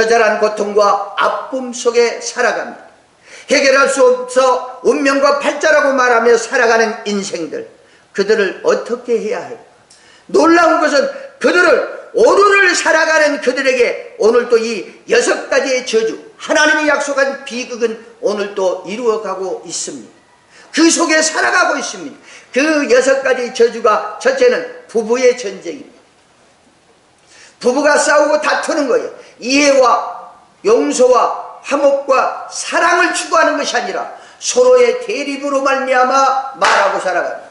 처절한 고통과 아픔 속에 살아갑니다. 해결할 수 없어 운명과 팔자라고 말하며 살아가는 인생들 그들을 어떻게 해야 할까? 놀라운 것은 그들을 오늘을 살아가는 그들에게 오늘 또 이 여섯 가지의 저주 하나님이 약속한 비극은 오늘 또 이루어가고 있습니다. 그 속에 살아가고 있습니다. 그 여섯 가지 저주가 첫째는 부부의 전쟁입니다. 부부가 싸우고 다투는 거예요. 이해와 용서와 화목과 사랑을 추구하는 것이 아니라 서로의 대립으로 말미암아 말하고 살아갑니다.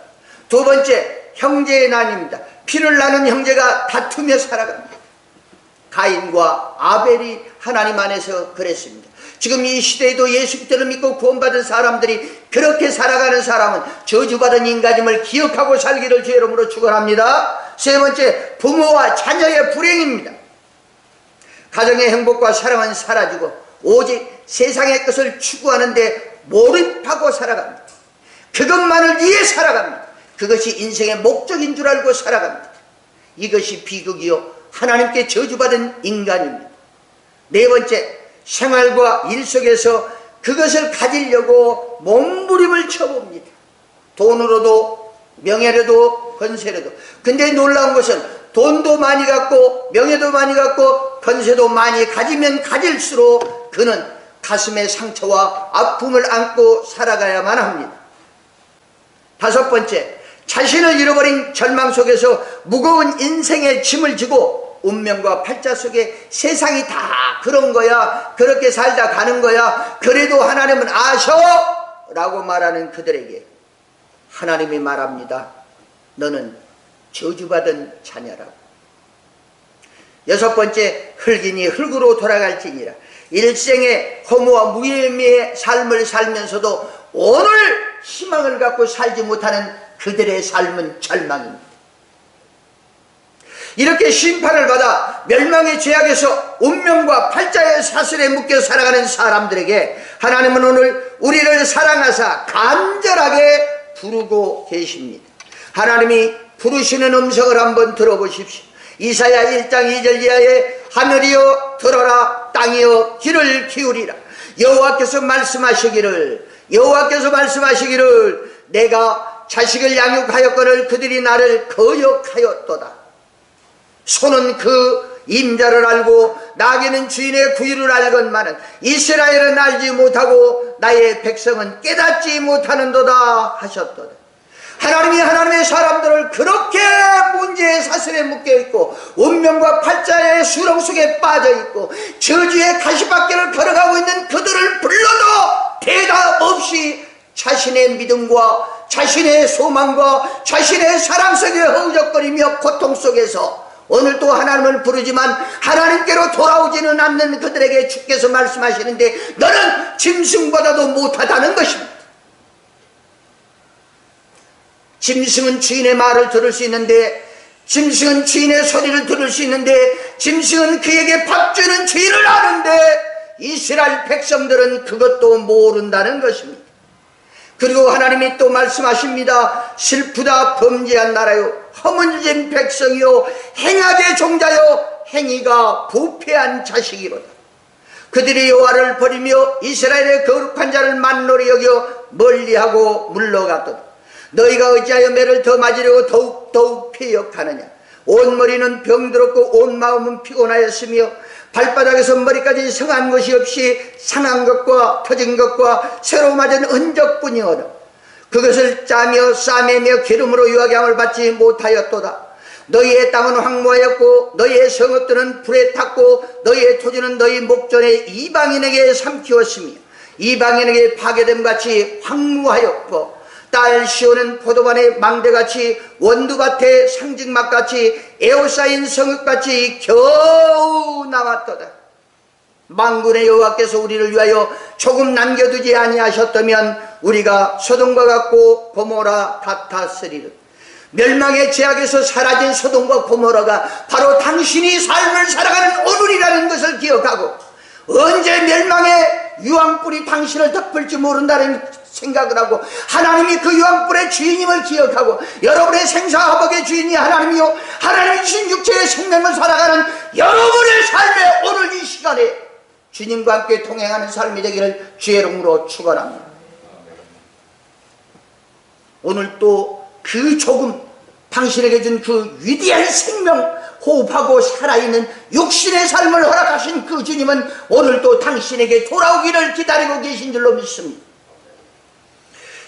두 번째 형제의 난입니다. 피를 나는 형제가 다투며 살아갑니다. 가인과 아벨이 하나님 안에서 그랬습니다. 지금 이 시대에도 예수 그리스도를 믿고 구원받은 사람들이 그렇게 살아가는 사람은 저주받은 인간임을 기억하고 살기를 주의 이름으로 축원합니다. 세 번째 부모와 자녀의 불행입니다. 가정의 행복과 사랑은 사라지고 오직 세상의 것을 추구하는데 몰입하고 살아갑니다. 그것만을 위해 살아갑니다. 그것이 인생의 목적인 줄 알고 살아갑니다. 이것이 비극이요 하나님께 저주받은 인간입니다. 네 번째 생활과 일 속에서 그것을 가지려고 몸부림을 쳐봅니다. 돈으로도 명예로도 건세로도. 근데 놀라운 것은 돈도 많이 갖고 명예도 많이 갖고 건세도 많이 가지면 가질수록 그는 가슴의 상처와 아픔을 안고 살아가야만 합니다. 다섯 번째, 자신을 잃어버린 절망 속에서 무거운 인생의 짐을 지고 운명과 팔자 속에 세상이 다 그런 거야. 그렇게 살다 가는 거야. 그래도 하나님은 아셔! 라고 말하는 그들에게 하나님이 말합니다. 너는 저주받은 자녀라고. 여섯 번째, 흙이니 흙으로 돌아갈지니라. 일생의 허무와 무의미의 삶을 살면서도 오늘 희망을 갖고 살지 못하는 그들의 삶은 절망입니다. 이렇게 심판을 받아 멸망의 죄악에서 운명과 팔자의 사슬에 묶여 살아가는 사람들에게 하나님은 오늘 우리를 사랑하사 간절하게 부르고 계십니다. 하나님이 부르시는 음성을 한번 들어보십시오. 이사야 1장 2절 이하에 하늘이여 들어라 땅이여 귀를 기울이라 여호와께서 말씀하시기를 여호와께서 말씀하시기를 내가 자식을 양육하였거늘 그들이 나를 거역하였도다 소는 그 임자를 알고 나귀는 주인의 구유를 알건만은 이스라엘은 알지 못하고 나의 백성은 깨닫지 못하는도다 하셨도다. 하나님이 하나님의 사람들을 그렇게 문제의 사슬에 묶여있고 운명과 팔자의 수렁 속에 빠져있고 저주의 가시밭길을 걸어가고 있는 그들을 불러도 대답 없이 자신의 믿음과 자신의 소망과 자신의 사랑 속에 허우적거리며 고통 속에서 오늘 또 하나님을 부르지만 하나님께로 돌아오지는 않는 그들에게 주께서 말씀하시는데 너는 짐승보다도 못하다는 것입니다. 짐승은 주인의 말을 들을 수 있는데 짐승은 주인의 소리를 들을 수 있는데 짐승은 그에게 밥 주는 주인을 아는데 이스라엘 백성들은 그것도 모른다는 것입니다. 그리고 하나님이 또 말씀하십니다. 슬프다 범죄한 나라요 허물진 백성이요 행하게 종자요 행위가 부패한 자식이로다. 그들이 여호와를 버리며 이스라엘의 거룩한 자를 만노리 여겨 멀리하고 물러갔도다. 너희가 어찌하여 매를 더 맞으려고 더욱 더욱 폐역하느냐 온 머리는 병들었고 온 마음은 피곤하였으며 발바닥에서 머리까지 성한 것이 없이 상한 것과 터진 것과 새로 맞은 흔적뿐이오라 그것을 짜며 싸매며 기름으로 유하게함을 받지 못하였도다. 너희의 땅은 황무하였고 너희의 성읍들은 불에 탔고 너희의 토지는 너희 목전에 이방인에게 삼키웠으며 이방인에게 파괴됨 같이 황무하였고 딸 시오는 포도반의 망대같이 원두밭의 상징막같이 에어싸인 성읍같이 겨우 나왔도다 망군의 여호와께서 우리를 위하여 조금 남겨두지 아니하셨다면 우리가 소돔과 같고 고모라 같았으리라. 멸망의 제약에서 사라진 소돔과 고모라가 바로 당신이 삶을 살아가는 오늘이라는 것을 기억하고 언제 멸망의 유황불이 당신을 덮을지 모른다는 생각을 하고 하나님이 그 유황불의 주인임을 기억하고 여러분의 생사화복의 주인이 하나님이요. 하나님이 주신 육체의 생명을 살아가는 여러분의 삶에 오늘 이 시간 시간에 주님과 함께 동행하는 삶이 되기를 주의 이름으로 축원합니다. 오늘 또 그 조금 당신에게 준 그 위대한 생명 호흡하고 살아있는 육신의 삶을 허락하신 그 주님은 오늘도 당신에게 돌아오기를 기다리고 계신 줄로 믿습니다.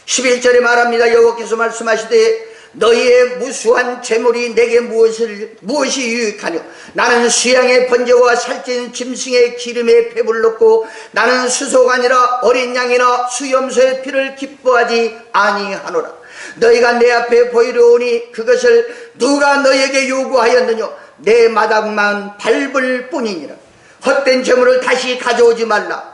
11절에 말합니다. 여호와께서 말씀하시되 너희의 무수한 재물이 내게 무엇을 무엇이 유익하뇨? 나는 수양의 번제와 살찐 짐승의 기름에 배불 넣고 나는 수소가 아니라 어린 양이나 수염소의 피를 기뻐하지 아니하노라. 너희가 내 앞에 보이려 오니 그것을 누가 너에게 요구하였느뇨? 내 마당만 밟을 뿐이니라. 헛된 재물을 다시 가져오지 말라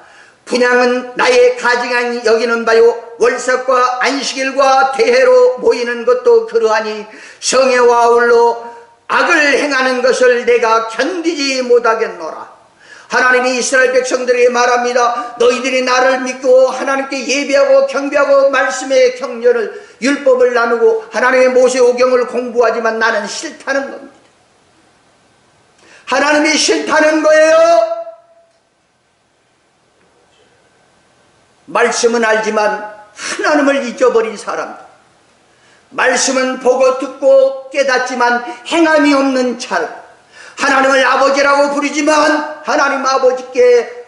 분양은 나의 가증한 여기는 바요 월삭과 안식일과 대회로 모이는 것도 그러하니 성애와 아울러 악을 행하는 것을 내가 견디지 못하겠노라. 하나님이 이스라엘 백성들에게 말합니다. 너희들이 나를 믿고 하나님께 예배하고 경배하고 말씀의 경전을 율법을 나누고 하나님의 모세오경을 공부하지만 나는 싫다는 겁니다. 하나님이 싫다는 거예요 말씀은 알지만 하나님을 잊어버린 사람들. 말씀은 보고 듣고 깨닫지만 행함이 없는 찰. 하나님을 아버지라고 부르지만 하나님 아버지께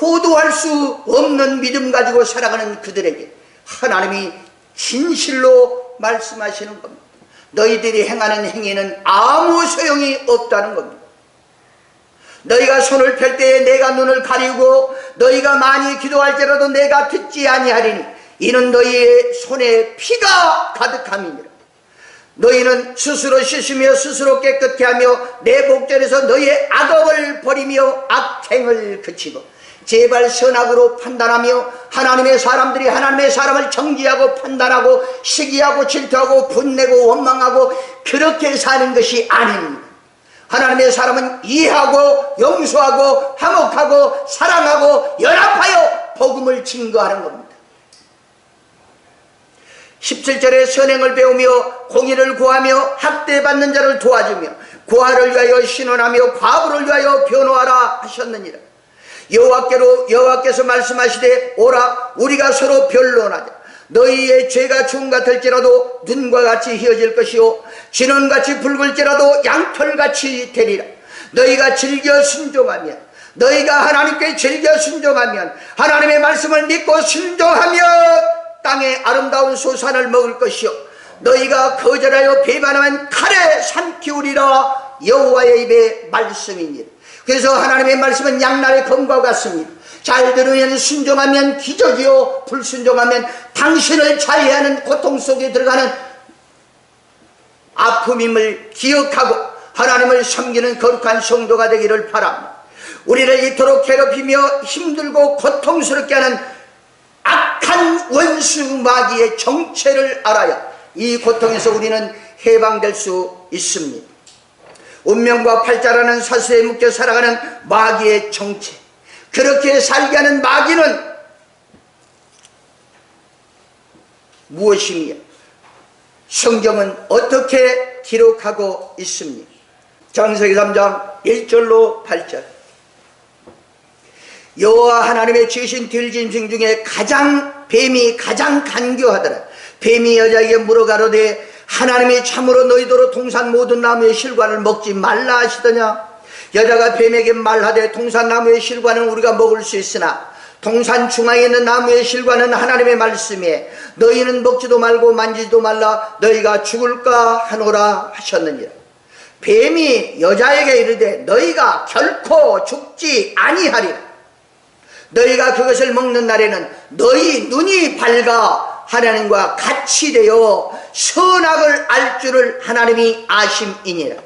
효도할 수 없는 믿음 가지고 살아가는 그들에게 하나님이 진실로 말씀하시는 겁니다. 너희들이 행하는 행위는 아무 소용이 없다는 겁니다. 너희가 손을 펼 때에 내가 눈을 가리고 너희가 많이 기도할지라도 내가 듣지 아니하리니 이는 너희의 손에 피가 가득함이니라. 너희는 스스로 씻으며 스스로 깨끗게 하며 내 복전에서 너희의 악업을 버리며 악행을 그치고 제발 선악으로 판단하며 하나님의 사람들이 하나님의 사람을 정지하고 판단하고 시기하고 질투하고 분내고 원망하고 그렇게 사는 것이 아닙니다 하나님의 사람은 이해하고 용서하고 화목하고 사랑하고 연합하여 복음을 증거하는 겁니다. 17절에 선행을 배우며 공의를 구하며 학대받는 자를 도와주며 고아를 위하여 신원하며 과부를 위하여 변호하라 하셨느니라. 여호와께로 여호와께서 말씀하시되 오라 우리가 서로 변론하자. 너희의 죄가 중 같을지라도 눈과 같이 휘어질 것이요. 진원같이 붉을지라도 양털같이 되리라. 너희가 즐겨 순종하면 너희가 하나님께 즐겨 순종하면 하나님의 말씀을 믿고 순종하면 땅의 아름다운 소산을 먹을 것이요. 너희가 거절하여 배반하면 칼에 삼키우리라 여호와의 입의 말씀이니라. 그래서 하나님의 말씀은 양날의 검과 같습니다 잘 들으면 순종하면 기적이요 불순종하면 당신을 자해하는 고통 속에 들어가는 아픔임을 기억하고 하나님을 섬기는 거룩한 성도가 되기를 바랍니다. 우리를 이토록 괴롭히며 힘들고 고통스럽게 하는 악한 원수 마귀의 정체를 알아야 이 고통에서 우리는 해방될 수 있습니다. 운명과 팔자라는 사슬에 묶여 살아가는 마귀의 정체. 그렇게 살게 하는 마귀는 무엇이며 성경은 어떻게 기록하고 있습니까? 장세기 3장 1절로 8절. 여호와 하나님의 지으신 들짐승 중에 가장 뱀이 가장 간교하더라. 뱀이 여자에게 물어가로되 하나님이 참으로 너희도로 동산 모든 나무의 실과를 먹지 말라 하시더냐 여자가 뱀에게 말하되 동산나무의 실과는 우리가 먹을 수 있으나 동산 중앙에 있는 나무의 실과는 하나님의 말씀에 너희는 먹지도 말고 만지지도 말라 너희가 죽을까 하노라 하셨느니라. 뱀이 여자에게 이르되 너희가 결코 죽지 아니하리라. 너희가 그것을 먹는 날에는 너희 눈이 밝아 하나님과 같이 되어 선악을 알 줄을 하나님이 아심이니라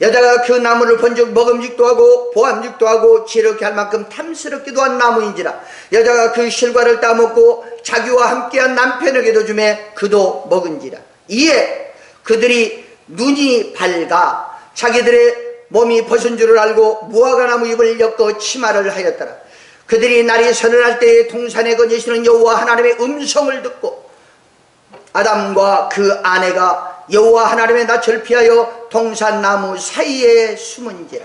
여자가 그 나무를 번쩍 먹음직도 하고 보암직도 하고 지렇게 할 만큼 탐스럽기도 한 나무인지라 여자가 그 실과를 따먹고 자기와 함께한 남편에게도 주매 그도 먹은지라. 이에 그들이 눈이 밝아 자기들의 몸이 벗은 줄을 알고 무화과나무 잎을 엮고 치마를 하였더라. 그들이 날이 서늘할 때에 동산에 거니시는 여호와 하나님의 음성을 듣고 아담과 그 아내가 여호와 하나님의 낯을 피하여 동산나무 사이에 숨은지라.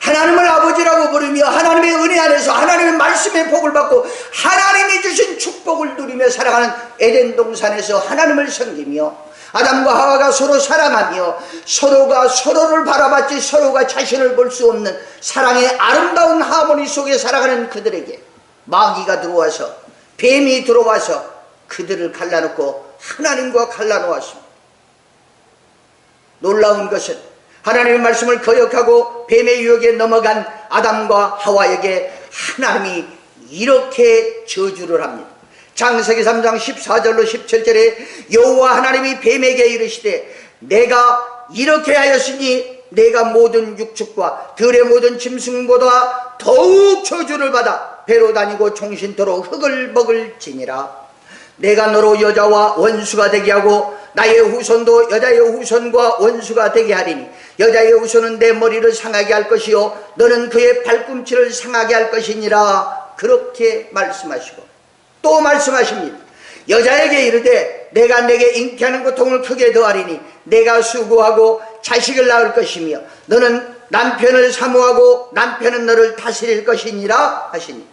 하나님을 아버지라고 부르며 하나님의 은혜 안에서 하나님의 말씀의 복을 받고 하나님이 주신 축복을 누리며 살아가는 에덴 동산에서 하나님을 섬기며 아담과 하와가 서로 사랑하며 서로가 서로를 바라봤지 서로가 자신을 볼 수 없는 사랑의 아름다운 하모니 속에 살아가는 그들에게 마귀가 들어와서 뱀이 들어와서 그들을 갈라놓고 하나님과 갈라놓았습니다. 놀라운 것은 하나님의 말씀을 거역하고 뱀의 유혹에 넘어간 아담과 하와에게 하나님이 이렇게 저주를 합니다. 창세기 3장 14절로 17절에 여호와 하나님이 뱀에게 이르시되 내가 이렇게 하였으니 내가 모든 육축과 들의 모든 짐승보다 더욱 저주를 받아 배로 다니고 종신토록 흙을 먹을 지니라 내가 너로 여자와 원수가 되게 하고 나의 후손도 여자의 후손과 원수가 되게 하리니 여자의 후손은 내 머리를 상하게 할 것이요 너는 그의 발꿈치를 상하게 할 것이니라. 그렇게 말씀하시고 또 말씀하십니다. 여자에게 이르되 내가 내게 잉태하는 고통을 크게 더하리니 내가 수고하고 자식을 낳을 것이며 너는 남편을 사모하고 남편은 너를 다스릴 것이니라 하시니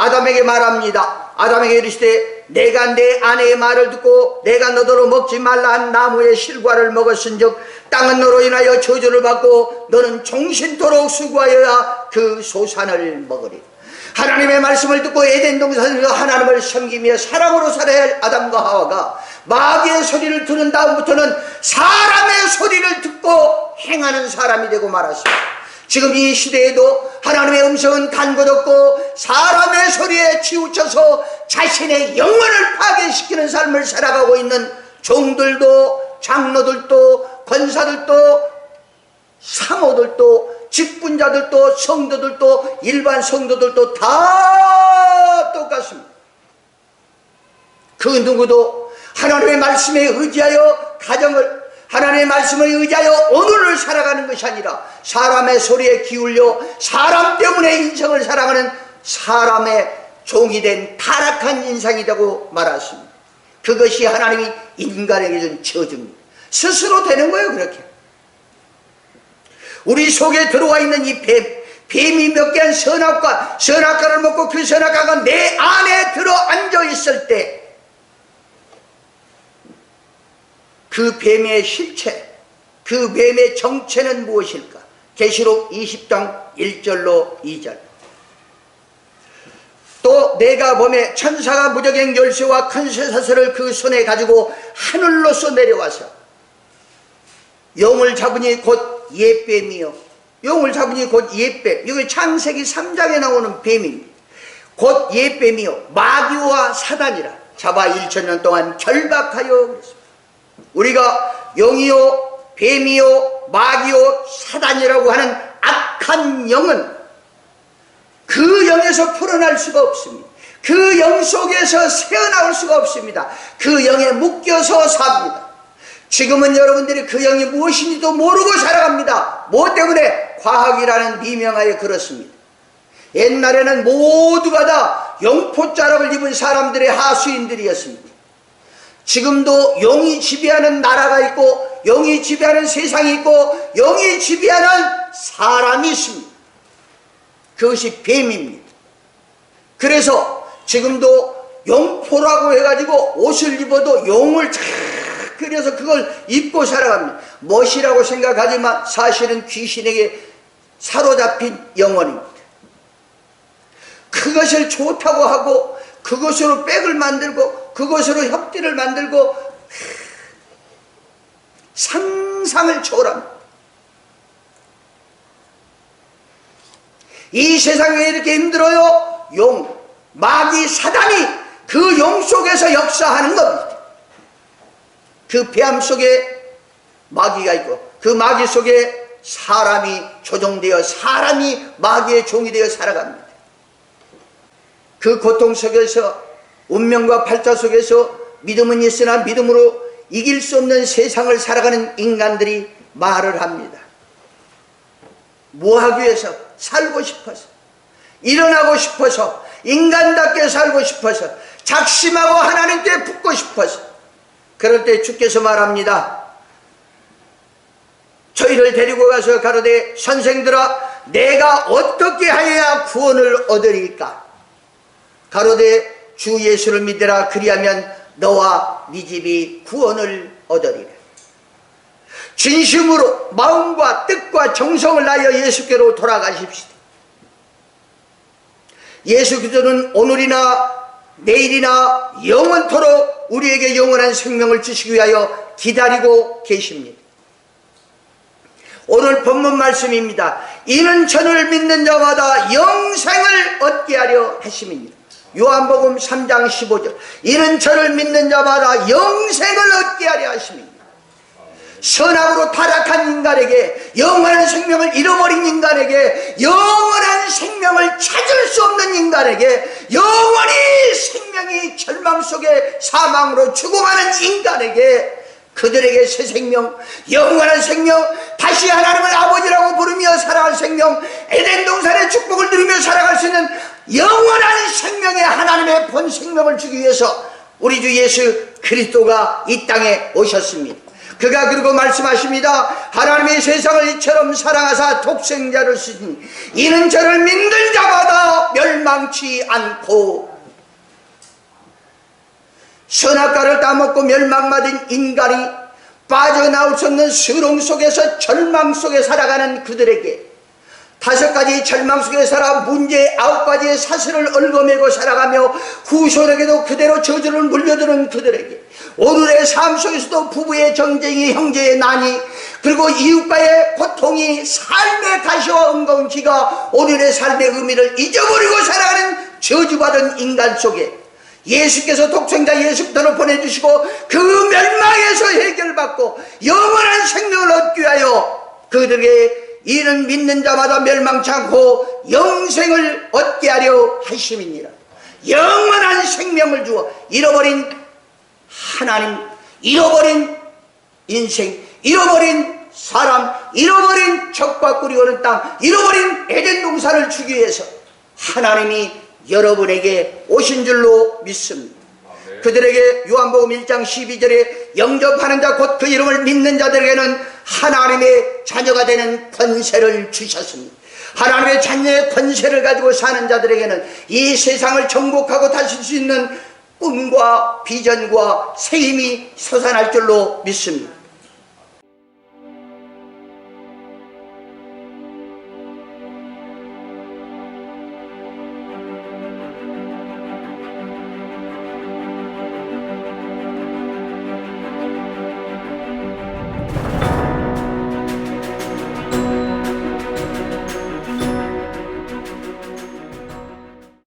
아담에게 말합니다. 아담에게 이르시되 내가 내 아내의 말을 듣고 내가 너더러 먹지 말라 한 나무의 실과를 먹었은즉 땅은 너로 인하여 저주를 받고 너는 종신토록 수고하여야 그 소산을 먹으리. 하나님의 말씀을 듣고 에덴 동산에서 하나님을 섬기며 사랑으로 살아야 할 아담과 하와가 마귀의 소리를 들은 다음부터는 사람의 소리를 듣고 행하는 사람이 되고 말았습니다. 지금 이 시대에도 하나님의 음성은 간곳 없고 사람의 소리에 치우쳐서 자신의 영혼을 파괴시키는 삶을 살아가고 있는 종들도 장로들도 권사들도 사모들도 직분자들도 성도들도 일반 성도들도 다 똑같습니다. 그 누구도 하나님의 말씀에 의지하여 가정을 하나님의 말씀을 의지하여 오늘을 살아가는 것이 아니라 사람의 소리에 기울여 사람 때문에 인생을 살아가는 사람의 종이 된 타락한 인상이라고 말했습니다. 그것이 하나님이 인간에게 준 저주입니다. 스스로 되는 거예요, 그렇게. 우리 속에 들어와 있는 이 뱀, 뱀이 몇 개한 선악과, 선악과를 먹고 그 선악과가 내 안에 들어 앉아 있을 때, 그 뱀의 실체, 그 뱀의 정체는 무엇일까? 계시록 20장 1절로 2절. 또 내가 범에 천사가 무적행 열쇠와 큰 쇠사슬을 그 손에 가지고 하늘로서 내려와서 용을 잡으니 곧 옛뱀이요. 용을 잡으니 곧 옛뱀. 이게 창세기 3장에 나오는 뱀입니다. 곧 옛뱀이요. 마귀와 사단이라. 잡아 1천년 동안 결박하여 그랬습니다. 우리가 용이요, 뱀이요, 마귀요, 사단이라고 하는 악한 영은 그 영에서 풀어날 수가 없습니다. 그 영 속에서 새어나올 수가 없습니다. 그 영에 묶여서 삽니다. 지금은 여러분들이 그 영이 무엇인지도 모르고 살아갑니다. 뭐 때문에? 과학이라는 미명하에 그렇습니다. 옛날에는 모두가 다 영포자락을 입은 사람들의 하수인들이었습니다. 지금도 영이 지배하는 나라가 있고 영이 지배하는 세상이 있고 영이 지배하는 사람이 있습니다. 그것이 뱀입니다. 그래서 지금도 용포라고 해가지고 옷을 입어도 용을 쫙 그려서 그걸 입고 살아갑니다. 멋이라고 생각하지만 사실은 귀신에게 사로잡힌 영혼입니다. 그것을 좋다고 하고 그것으로 백을 만들고 그것으로 협지를 만들고 상상을 초월합니다. 이 세상이 왜 이렇게 힘들어요? 용, 마귀, 사단이 그 용 속에서 역사하는 겁니다. 그 폐암 속에 마귀가 있고 그 마귀 속에 사람이 조종되어 사람이 마귀의 종이 되어 살아갑니다. 그 고통 속에서 운명과 팔자 속에서 믿음은 있으나 믿음으로 이길 수 없는 세상을 살아가는 인간들이 말을 합니다. 뭐 하기 위해서? 살고 싶어서. 일어나고 싶어서. 인간답게 살고 싶어서. 작심하고 하나님께 붙고 싶어서. 그럴 때 주께서 말합니다. 저희를 데리고 가서 가로되 선생들아 내가 어떻게 하여야 구원을 얻으리까? 가로되 주 예수를 믿으라 그리하면 너와 네 집이 구원을 얻으리라. 진심으로 마음과 뜻과 정성을 다하여 예수께로 돌아가십시다. 예수 그리스도는 오늘이나 내일이나 영원토록 우리에게 영원한 생명을 주시기 위하여 기다리고 계십니다. 오늘 본문 말씀입니다. 이는 저를 믿는 자마다 영생을 얻게 하려 하심입니다. 요한복음 3장 15절. 이는 저를 믿는 자마다 영생을 얻게 하려 하심입니다. 선악으로 타락한 인간에게 영원한 생명을 잃어버린 인간에게 영원한 생명을 찾을 수 없는 인간에게 영원히 생명이 절망 속에 사망으로 죽어가는 인간에게 그들에게 새 생명, 영원한 생명, 다시 하나님을 아버지라고 부르며 살아갈 생명, 에덴 동산의 축복을 누리며 살아갈 수 있는 영원한 생명의 하나님의 본 생명을 주기 위해서 우리 주 예수 그리스도가 이 땅에 오셨습니다. 그가 그리고 말씀하십니다. 하나님의 세상을 이처럼 사랑하사 독생자를 쓰니 이는 저를 믿는 자마다 멸망치 않고 선악과를 따먹고 멸망받은 인간이 빠져나올 수 없는 수렁 속에서 절망 속에 살아가는 그들에게 다섯 가지 절망 속에 살아 문제 아홉 가지의 사슬을 얽어매고 살아가며 후손에게도 그대로 저주를 물려드는 그들에게 오늘의 삶 속에서도 부부의 정쟁이 형제의 난이 그리고 이웃과의 고통이 삶의 가시와 은공기가 오늘의 삶의 의미를 잊어버리고 살아가는 저주받은 인간 속에 예수께서 독생자 예수부터를 보내주시고 그 멸망에서 해결받고 영원한 생명을 얻기 위하여 그들에게 이는 믿는 자마다 멸망치 않고 영생을 얻게 하려 하심이니라. 영원한 생명을 주어 잃어버린 하나님 잃어버린 인생 잃어버린 사람 잃어버린 적과 꿀이 오는 땅 잃어버린 에덴 동산을 주기 위해서 하나님이 여러분에게 오신 줄로 믿습니다 그들에게 요한복음 1장 12절에 영접하는 자 곧 그 이름을 믿는 자들에게는 하나님의 자녀가 되는 권세를 주셨습니다. 하나님의 자녀의 권세를 가지고 사는 자들에게는 이 세상을 정복하고 다실 수 있는 꿈과 비전과 새 힘이 솟아날 줄로 믿습니다.